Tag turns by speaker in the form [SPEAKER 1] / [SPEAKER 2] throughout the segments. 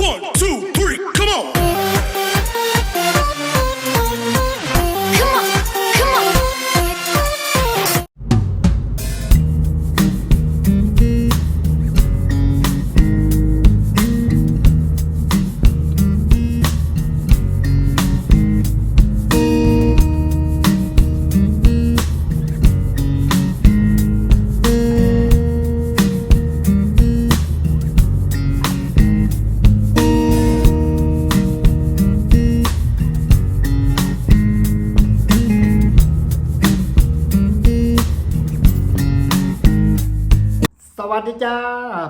[SPEAKER 1] One, two, three,
[SPEAKER 2] จ้า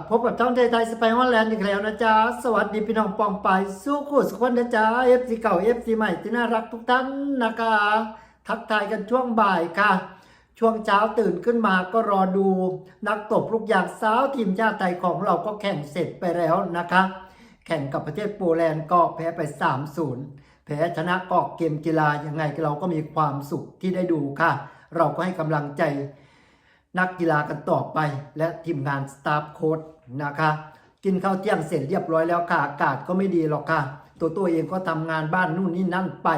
[SPEAKER 2] พบกับช่องไทยไทยสไปฮอลแลนด์อีกแล้วนะจ๊ะ สวัสดีพี่น้องปองไปสู้คู่สุขวันนะจ๊ะเอฟซีเก่าเอฟซีใหม่ที่น่ารักทุกท่านนะคะ ทักทายกันช่วงบ่ายค่ะ ช่วงเช้าตื่นขึ้นมาก็รอดูนักตบลูกยางสาวทีมชาติไทยของเราก็แข่งเสร็จไปแล้วนะคะ แข่งกับประเทศโปแลนด์ก็แพ้ไป 3-0 แพ้ชนะก็เกมกีฬายังไงเราก็มีความสุขที่ได้ดูค่ะ เราก็ให้กำลังใจ นักกีฬากันต่อไป และทีมงานสตาฟโค้ดนะคะ กินข้าวเที่ยงเสร็จเรียบร้อยแล้วค่ะ อากาศก็ไม่ดีหรอกค่ะ ตัวตัวเองก็ทำงานบ้านนู่นนี่นั่นไป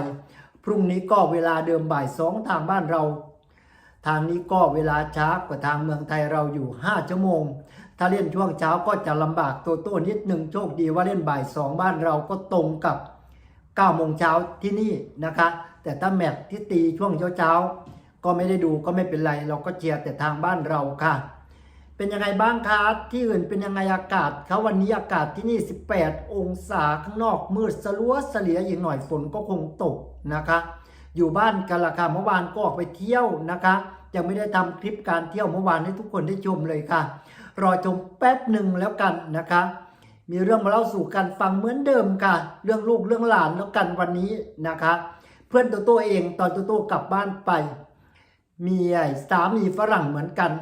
[SPEAKER 2] พรุ่งนี้ก็เวลาเดิมบ่ายสองทางบ้านเรา ทางนี้ก็เวลาช้ากว่าทางเมืองไทยเราอยู่ 5 ชั่วโมง ถ้าเล่นช่วงเช้าก็จะลำบากตัวโต้นิดหนึ่งโชคดีว่าเล่นบ่ายสองบ้านเราก็ตรงกับ9โมงเช้าที่นี่นะคะ แต่ถ้าแมตช์ที่ตีช่วงเช้าๆ ก็ไม่ได้ดูก็ไม่เป็นไร เราก็เชียร์แต่ทางบ้านเราค่ะ เป็นยังไงบ้างคะที่อื่นเป็นยังไงอากาศเขาวันนี้อากาศที่นี่ 18 องศาข้างนอกมืดสลัวเสลียอีกหน่อยฝนก็คงตกนะคะ อยู่บ้านกันละค่ะเมื่อวานก็ออกไปเที่ยวนะคะยังไม่ได้ทำคลิปการเที่ยวเมื่อวานให้ทุกคนได้ชมเลยค่ะ รอชมแป๊บหนึ่งแล้วกันนะคะ มีเรื่องมาเล่าสู่กันฟังเหมือนเดิมค่ะ เรื่องลูกเรื่องหลานแล้วกันวันนี้นะคะ เพื่อนตัวตัวเองตอนตัวตัวกลับบ้านไป มีไอ้สามีฝรั่งเหมือนกัน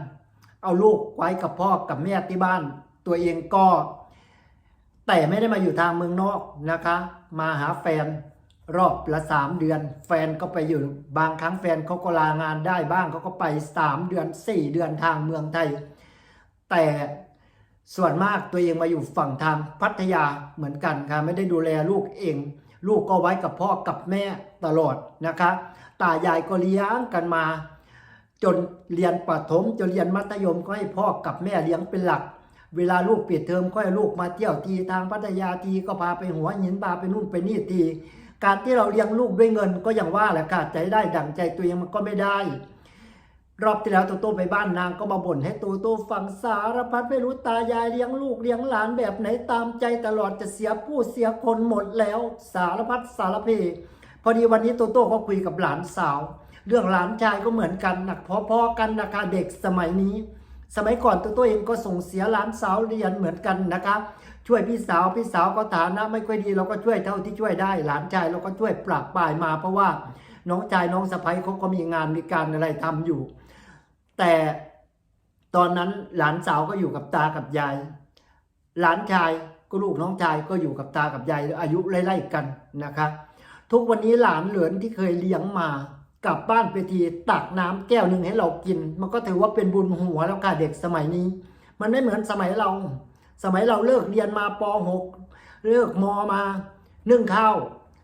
[SPEAKER 2] เอาลูกไว้กับพ่อกับแม่ที่บ้าน ตัวเองก็ แต่ไม่ได้มาอยู่ทางเมืองนอกนะคะ มาหาแฟนรอบละสามเดือน แฟนก็ไปอยู่บางครั้งแฟนเขาก็ลางานได้บ้างเขาก็ไปสามเดือนสี่เดือนทางเมืองไทย แต่ส่วนมากตัวเองมาอยู่ฝั่งทางพัทยาเหมือนกันค่ะไม่ได้ดูแลลูกเอง ลูกก็ไว้กับพ่อกับแม่ตลอดนะคะ ตายายก็เลี้ยงกันมา จนเรียนประถมจนเรียนมัธยมก็ให้พ่อกับแม่เลี้ยงเป็นหลัก เวลาลูกปิดเทอมก็ให้ลูกมาเที่ยวทีทางพัทยาทีก็พาไปหัวหินพาไปนู่นไปนี่ทีการที่เราเลี้ยงลูกด้วยเงินก็อย่างว่าแหละค่ะใจได้ดั่งใจตัวเองมันก็ไม่ได้ รอบที่แล้วโตโต้ไปบ้านนางก็มาบ่นให้โตโต้ฟังสารพัดไม่รู้ตายายเลี้ยงลูกเลี้ยงหลานแบบไหนตามใจตลอดจะเสียผู้เสียคนหมดแล้ว สารพัดสารเพพอดีวันนี้โตโต้ก็คุยกับหลานสาว เรื่องหลานชายก็เหมือนกันหนักพอๆกันนะคะเด็กสมัยนี้ สมัยก่อนตัวตัวเองก็ส่งเสียหลานสาวเรียนเหมือนกันนะคะช่วยพี่สาวพี่สาวก็ฐานะไม่ค่อยดีเราก็ช่วยเท่าที่ช่วยได้ หลานชายเราก็ช่วยปรับปลายมา เพราะว่าน้องชายน้องสะใภ้เขาก็มีงานมีการอะไรทำอยู่ แต่ตอนนั้นหลานสาวก็อยู่กับตากับยาย หลานชายก็ลูกน้องชายก็อยู่กับตากับยายอายุไล่ๆกันนะคะ ทุกวันนี้หลานเหลือนที่เคยเลี้ยงมา กลับบ้านไปทีตักน้ำแก้วหนึ่งให้เรากิน มันก็ถือว่าเป็นบุญหัวแล้วค่ะเด็กสมัยนี้ มันไม่เหมือนสมัยเรา สมัยเราเลิกเรียนมาป .6 เลิกมมานึ่งข้าว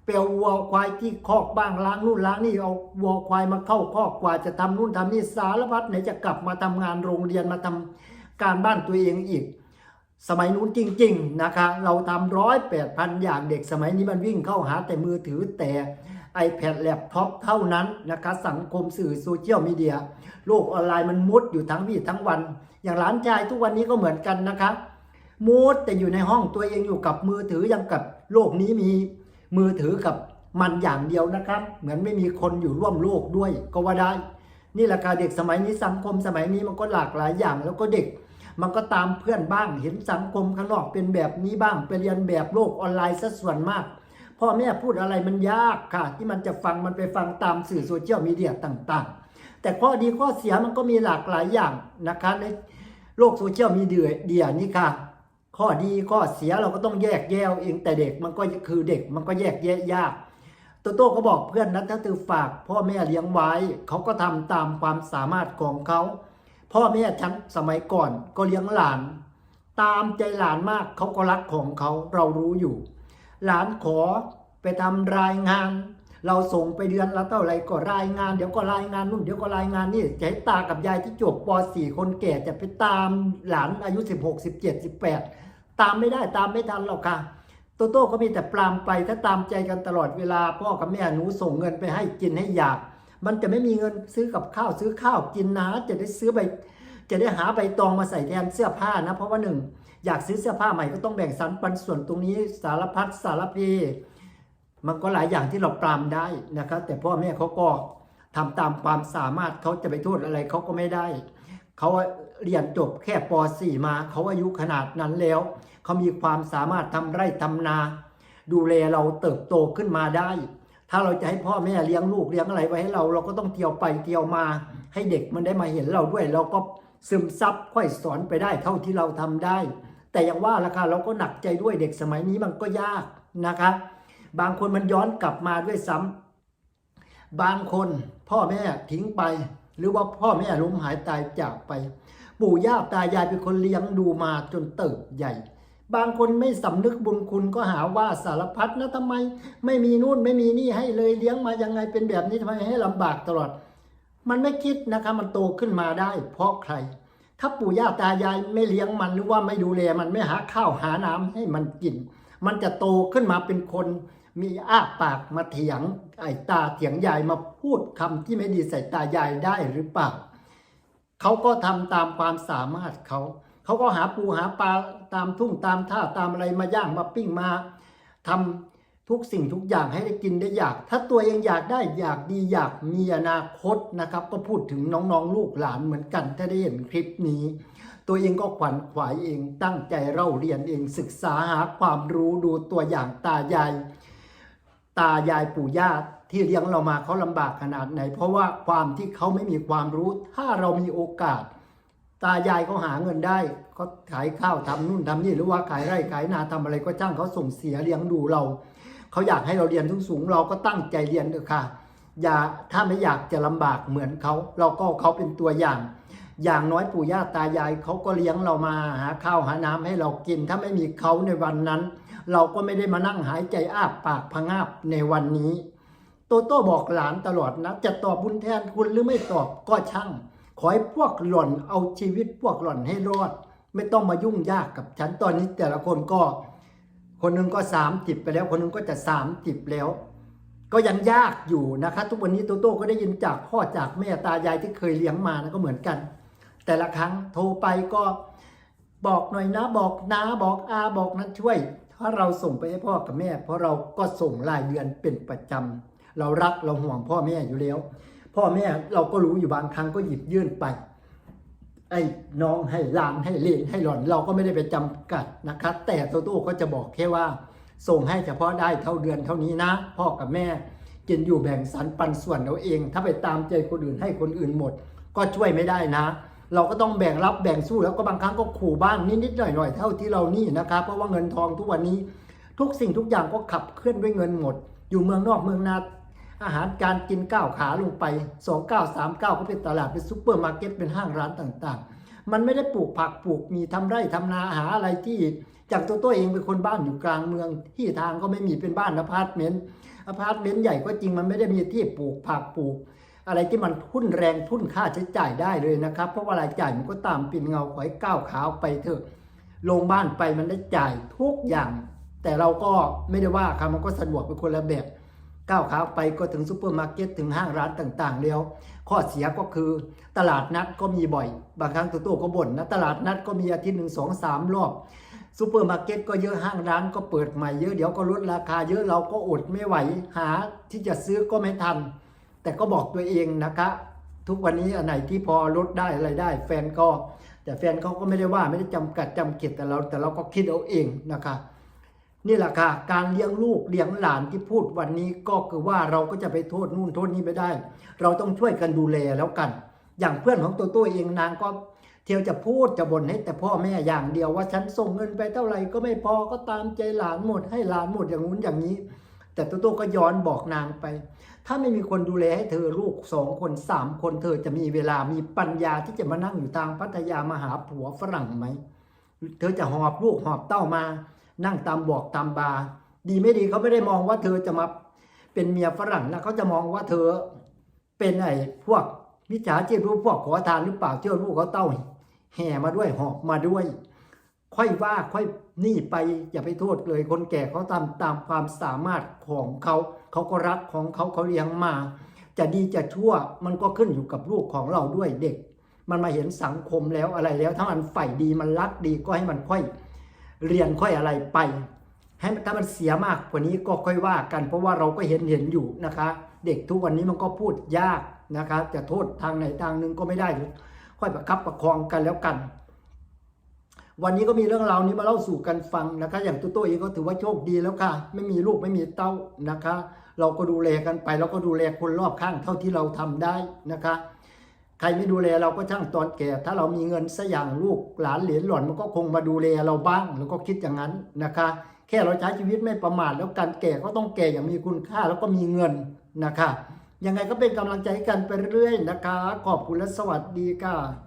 [SPEAKER 2] เปลววัวควายที่คอกบ้างล้างนู่นล้างนี่เอาวัวควายมาเข้าคอกกว่าจะทำนู่นทำนี่สารพัดไหนจะกลับมาทำงานโรงเรียนมาทำการบ้านตัวเองอีก สมัยนู้นจริง ๆนะคะ เราทำร้อยแปดพันอย่างเด็กสมัยนี้มันวิ่งเข้าหาแต่มือถือแต่ iPad แล็ปท็อปเท่านั้นนะคะสังคมสื่อโซเชียลมีเดียโลกออนไลน์มันมุดอยู่ทั้งวี่ทั้งวัน อย่างหลานชายทุกวันนี้ก็เหมือนกันนะคะมุดแต่อยู่ในห้องตัวเองอยู่กับมือถือยังกับโลกนี้มีมือถือกับมันอย่างเดียวนะครับ เหมือนไม่มีคนอยู่ร่วมโลกด้วยก็ว่าได้ นี่แหละค่ะเด็กสมัยนี้สังคมสมัยนี้มันก็หลากหลายอย่าง แล้วก็เด็กมันก็ตามเพื่อนบ้างเห็นสังคมข้างนอกเป็นแบบนี้บ้างไปเรียนแบบโลกออนไลน์ซะส่วนมาก พ่อแม่พูดอะไรมันยากค่ะ ที่มันจะฟังมันไปฟังตามสื่อโซเชียลมีเดียต่างๆ แต่ข้อดีข้อเสียมันก็มีหลากหลายอย่างนะคะในโลกโซเชียลมีเดียนี่ค่ะ ข้อดีข้อเสียเราก็ต้องแยกแยะเองแต่เด็กมันก็คือเด็กมันก็แยกแยะยากโตโต้ก็บอกเพื่อนนะถ้าตือฝากพ่อแม่เลี้ยงไว้เขาก็ทำตามความสามารถของเขาพ่อแม่ฉันสมัยก่อนก็เลี้ยงหลาน ตามใจหลานมากเขาก็รักของเขาเรารู้อยู่ หลานขอไปทำรายงาน เราส่งไปเดือนละเท่าไรก็รายงาน เดี๋ยวก็รายงานนู่นเดี๋ยวก็รายงานนี่จะให้ตากับยายที่จบป .4 คนแก่จะไปตามหลานอายุ 16 17 18 ตามไม่ได้ตามไม่ทันหรอกค่ะโตโต้ก็มีแต่ปรามไปถ้าตามใจกันตลอดเวลา พ่อกับแม่หนูส่งเงินไปให้กินให้อยาก มันจะไม่มีเงินซื้อกับข้าวซื้อข้าวกินนะจะได้ซื้อใบจะได้หาใบตองมาใส่แทนเสื้อผ้านะ เพราะว่าหนึ่ง อยากซื้อเสื้อผ้าใหม่ก็ต้องแบ่งสรรปันส่วนตรงนี้สารพัดสารพีมันก็หลายอย่างที่เราปรามได้นะครับ แต่พ่อแม่เขาก็ทำตามความสามารถเขาจะไปโทษอะไรเขาก็ไม่ได้เขาเรียนจบแค่ป .4 มาเขาอายุขนาดนั้นแล้วเขามีความสามารถทำไร่ทำนา ดูแลเราเติบโตขึ้นมาได้ ถ้าเราจะให้พ่อแม่เลี้ยงลูกเลี้ยงอะไรไว้ให้เรา เราก็ต้องเที่ยวไปเที่ยวมา ให้เด็กมันได้มาเห็นเราด้วยเราก็ ซึมซับค่อยสอนไปได้เท่าที่เราทำได้ แต่อย่างว่าราคาเราก็หนักใจด้วยเด็กสมัยนี้มันก็ยากนะคะ บางคนมันย้อนกลับมาด้วยซ้ำบางคนพ่อแม่ทิ้งไป หรือว่าพ่อแม่ล้มหายตายจากไป ปู่ย่าตายายเป็นคนเลี้ยงดูมาจนเติบใหญ่บางคนไม่สำนึกบุญคุณก็หาว่าสารพัดนะทำไม ไม่มีนู่นไม่มีนี่ให้เลยเลี้ยงมายังไงเป็นแบบนี้ทำไมให้ลำบากตลอด มันไม่คิดนะคะมันโตขึ้นมาได้ เพราะใคร ถ้าปู่ย่าตายายไม่เลี้ยงมันหรือว่าไม่ดูแลมันไม่หาข้าวหาน้ำให้มันกิน มันจะโตขึ้นมาเป็นคน มีอ้าปากมาเถียงไอ้ตาเถียงยายมาพูดคำที่ไม่ดีใส่ตายายได้หรือเปล่าเขาก็ทำตามความสามารถเขาเขาก็หาปูหาปลาตามทุ่งตามท่าตามอะไรมาย่างมาปิ้งมาทำ ทุกสิ่งทุกอย่างให้ได้กินได้อยาก ถ้าตัวเองอยากได้อยากดีอยากมีอนาคตนะครับ ก็พูดถึงน้องๆลูกหลานเหมือนกัน ถ้าได้เห็นคลิปนี้ ตัวเองก็ขวัญขวายเองตั้งใจเล่าเรียนเองศึกษาหาความรู้ดูตัวอย่างตายาย ตายายปู่ย่าที่เลี้ยงเรามาเขาลำบากขนาดไหน เพราะว่าความที่เขาไม่มีความรู้ ถ้าเรามีโอกาส ตายายเขาหาเงินได้เขาขายข้าวทำนู่นทำนี่หรือว่าขายไร่ขายนาทำอะไรก็จ้างเขาส่งเสียเลี้ยงดูเรา เขาอยากให้เราเรียนสูงๆเราก็ตั้งใจเรียนเถอะค่ะ อย่าถ้าไม่อยากจะลำบากเหมือนเขา เราก็เขาเป็นตัวอย่าง อย่างน้อยปู่ย่าตายายเขาก็เลี้ยงเรามาหาข้าวหาน้ำให้เรากิน ถ้าไม่มีเขาในวันนั้น เราก็ไม่ได้มานั่งหายใจอ้าปากพะงาบในวันนี้ โตโต้บอกหลานตลอดนะ จะตอบบุญแทนคุณหรือไม่ตอบก็ช่าง ขอให้พวกหล่อนเอาชีวิตพวกหล่อนให้รอด ไม่ต้องมายุ่งยากกับฉันตอนนี้แต่ละคนก็ คนหนึ่งก็สามจิบไปแล้ว คนหนึ่งก็จะสามจิบแล้ว ก็ยังยากอยู่นะคะ ทุกวันนี้โตโต้ก็ได้ยินจากพ่อจากแม่ตายายที่เคยเลี้ยงมานะก็เหมือนกัน แต่ละครั้งโทรไปก็บอกหน่อยนะบอกนาบอกอาบอกนั้นช่วย ถ้าเราส่งไปให้พ่อกับแม่ เพราะเราก็ส่งรายเดือนเป็นประจำเรารักเราห่วงพ่อแม่อยู่แล้ว พ่อแม่เราก็รู้อยู่บางครั้งก็หยิบยื่นไป ไอ้น้องให้หลานให้เลนให้หล่อน เราก็ไม่ได้ไปจำกัดนะครับแต่โตโต้ก็จะบอกแค่ว่า ส่งให้เฉพาะได้เท่าเดือนเท่านี้นะ พ่อกับแม่กินอยู่แบ่งสรรปันส่วนเราเอง ถ้าไปตามใจคนอื่นให้คนอื่นหมด ก็ช่วยไม่ได้นะ เราก็ต้องแบ่งรับแบ่งสู้แล้วก็บางครั้งก็ขู่บ้างนิดๆหน่อยๆเท่าที่เรานี่นะครับเพราะว่าเงินทองทุกวันนี้ ทุกสิ่งทุกอย่างก็ขับเคลื่อนด้วยเงินหมด อยู่เมืองนอกเมืองนา อาหารการกินก้าวขาลงไป 2 9 3 9 ก็เป็นตลาดเป็นซุปเปอร์มาร์เก็ตเป็นห้างร้านต่างๆ มันไม่ได้ปลูกผักปลูกมีทำไร่ทำนาหาอะไรที่จากตัวตัวเองเป็นคนบ้านอยู่กลางเมืองที่ทางก็ไม่มีเป็นบ้านอพาร์ตเมนต์อพาร์ตเมนต์ใหญ่ก็จริงมันไม่ได้มีที่ปลูกผักปลูก อะไรที่มันทุนแรงทุนค่าใช้จ่ายได้เลยนะครับ เพราะว่ารายจ่ายมันก็ตามเปินเงาขอยก้าวขาวไปเถอะลงบ้านไปมันได้จ่ายทุกอย่าง แต่เราก็ไม่ได้ว่าครับมันก็สะดวกเป็นคนละแบบ ก้าวขาไปก็ถึงซูเปอร์มาร์เก็ตถึงห้างร้านต่างๆ แล้ว ข้อเสียก็คือตลาดนัดก็มีบ่อย บางครั้งตัวตัวก็บ่นนะตลาดนัดก็มีอาทิตย์หนึ่งสองสามรอบซูเปอร์มาร์เก็ตก็เยอะห้างร้านก็เปิดใหม่เยอะเดี๋ยวก็ลดราคาเยอะเราก็อดไม่ไหวหาที่จะซื้อก็ไม่ทัน แต่ก็บอกตัวเองนะคะ ทุกวันนี้อันไหนที่พอลดได้อะไรได้ แฟนก็ แต่แฟนเขาก็ไม่ได้ว่าไม่ได้จำกัดจำเกตแต่เราแต่เราก็คิดเอาเองนะคะ นี่แหละค่ะ การเลี้ยงลูกเลี้ยงหลานที่พูดวันนี้ก็คือว่าเราก็จะไปโทษนู่นโทษนี้ไม่ได้ เราต้องช่วยกันดูแลแล้วกัน อย่างเพื่อนของตัวตัวเองนางก็เที่ยวจะพูดจะบ่นให้แต่พ่อแม่อย่างเดียวว่าฉันส่งเงินไปเท่าไหร่ก็ไม่พอก็ตามใจหลานหมด ให้หลานหมดอย่างนู้นอย่างนี้ แต่ตัวตัวก็ย้อนบอกนางไป ถ้าไม่มีคนดูแลให้เธอลูกสองคนสามคนเธอจะมีเวลามีปัญญาที่จะมานั่งอยู่ทางพัทยามาหาผัวฝรั่งไหมเธอจะหอบลูกหอบเต้ามา นั่งตามบอกตามบาร์ดีไม่ดีเขาไม่ได้มองว่าเธอจะมาเป็นเมียฝรั่งนะเขาจะมองว่าเธอเป็นไอ้พวกมิจฉาชีพรู้พวกขอทานหรือเปล่าเที่ยวลูกเขาเต้าแห่มาด้วยหอบมาด้วย ค่อยว่าค่อยนี่ไปอย่าไปโทษเลย คนแก่เขาทำตามความสามารถของเขาเขาก็รักของเขาเขาเลี้ยงมา จะดีจะชั่วมันก็ขึ้นอยู่กับลูกของเราด้วยเด็ก มันมาเห็นสังคมแล้วอะไรแล้วถ้ามันใฝ่ดีมันรักดีก็ให้มันค่อย เรียนค่อยอะไรไป ให้ถ้ามันเสียมากกว่านี้ก็ค่อยว่ากัน เพราะว่าเราก็เห็นเห็นอยู่นะคะ เด็กทุกวันนี้มันก็พูดยากนะคะจะโทษทางไหนทางหนึ่งก็ไม่ได้ค่อยประคับประคองกันแล้วกัน วันนี้ก็มีเรื่องราวนี้มาเล่าสู่กันฟังนะคะ อย่างตัวตัวเองก็ถือว่าโชคดีแล้วค่ะ ไม่มีลูกไม่มีเต้านะคะ เราก็ดูแลกันไปเราก็ดูแลคนรอบข้างเท่าที่เราทำได้นะคะ ใครไม่ดูแลเราก็ช่างตอนแก่ ถ้าเรามีเงินสักอย่างลูกหลานเหรียญหล่อนมันก็คงมาดูแลเราบ้างเราก็คิดอย่างนั้นนะคะ แค่เราใช้ชีวิตไม่ประมาทแล้วการแก่ก็ต้องแก่อย่างมีคุณค่าแล้วก็มีเงินนะคะยังไงก็เป็นกำลังใจให้กันไปเรื่อยๆนะคะ ขอบคุณและสวัสดีค่ะ